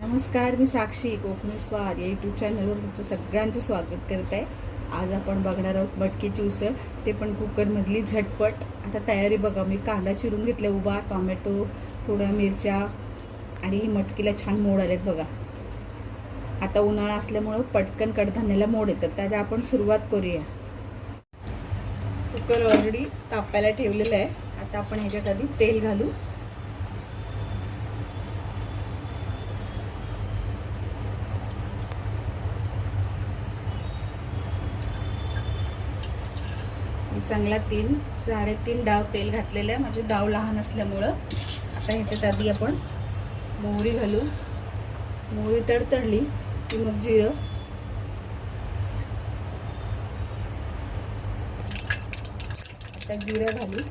नमस्कार मी साक्षी कोकणी स्वाद या यूट्यूब चॅनलवर तुमचं सगळ्यांचं स्वागत करत आहे. आज आपण बघणार आहोत मटकीची उसळ ते पण कुकरमधली झटपट. आता तयारी बघा मी कांदा चिरून घेतला उभा टोमॅटो थोड्या मिरच्या आणि मटकीला छान मोड आलेत बघा. आता उन्हाळा असल्यामुळं पटकन कडधान्याला मोड येतात. त्यात आपण सुरुवात करूया. कुकर ऑलरेडी तापायला ठेवलेलं आहे. आता आपण ह्याच्यात आधी तेल घालू. चांगला तीन साडेतीन डाव तेल घातलेलं आहे. म्हणजे डाव लहान असल्यामुळं. आता ह्याच्यात आधी आपण मोहरी घालू. मोहरी तडतडली की मग जिरं. आता जिरं घालू.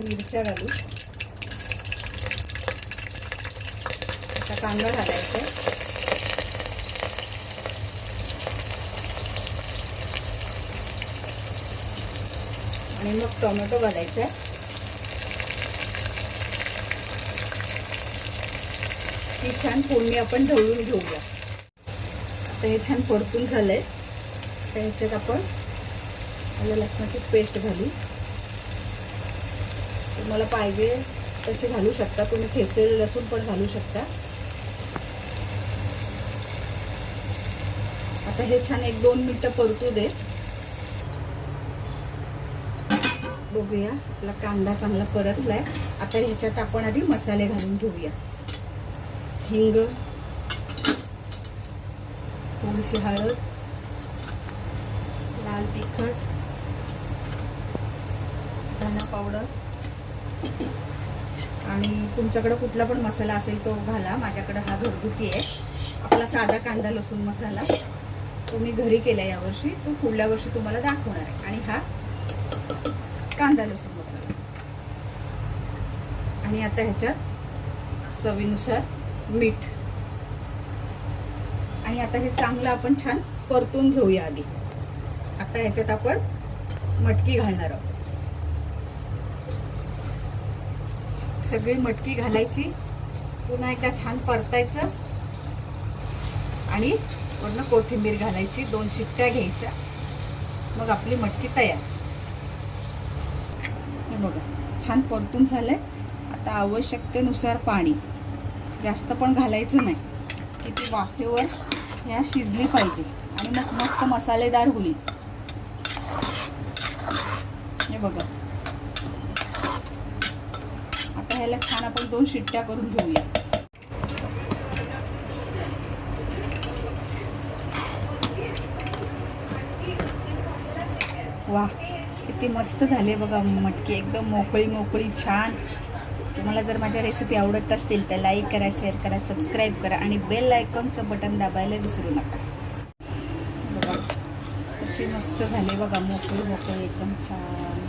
मिरच्या घालू. आता कांदा घालायचा आणि मग टोमॅटो घालायचा. आहे ही छान फोडणी आपण ढवळून घेऊया. आता हे छान परतून झालंय. तर ह्याच्यात आपण आलं लसणाची पेस्ट घालू. तुम्हाला पाहिजे तसे घालू शकता. तुम्ही ठेचलेले लसूण पण घालू शकता. आता हे छान एक दोन मिनटं परतू दे. बघूया. आपला कांदा चांगला परतलाय. आता ह्याच्यात आपण आधी मसाले घालून घेऊया. हिंग थोडीशी हळद लाल तिखट धना पावडर. आणि तुमच्याकडे कुठला पण मसाला असेल तो घाला. माझ्याकडे हा घरगुती आहे. आपला साधा कांदा लसूण मसाला. तो मी घरी केला यावर्षी. तो पुढल्या वर्षी तुम्हाला दाखवणार आहे. आणि हा कांदा लसूण मसाला आणि आता ह्याच्यात चवीनुसार मीठ. आणि आता हे चांगलं आपण छान परतून घेऊया आधी. आता ह्याच्यात आपण मटकी घालणार आहोत. सगळी मटकी घालायची. पुन्हा एकदा छान परतायचं. आणि पूर्ण कोथिंबीर घालायची. दोन शिट्ट्या घ्यायच्या. मग आपली मटकी तयार. बघा. छान परतून झालं आहे आता आवश्यकतेनुसार पाणी. जास्त पण घालायचं नाही. की ती वाफेवर ह्या शिजली पाहिजे. आणि मग मस्त मसालेदार होईल. हे बघा. आता ह्याला छान आपण दोन शिट्ट्या करून घेऊया. वा किती मस्त झाले बघा मटकी एकदम मोकळी मोकळी छान. तुम्हाला जर माझ्या रेसिपी आवडत असतील तर लाईक करा शेअर करा सबस्क्राईब करा आणि बेल आयकॉनचं बटन दाबायला विसरू नका. बघा कशी मस्त झाले बघा मोकळी मोकळी एकदम छान.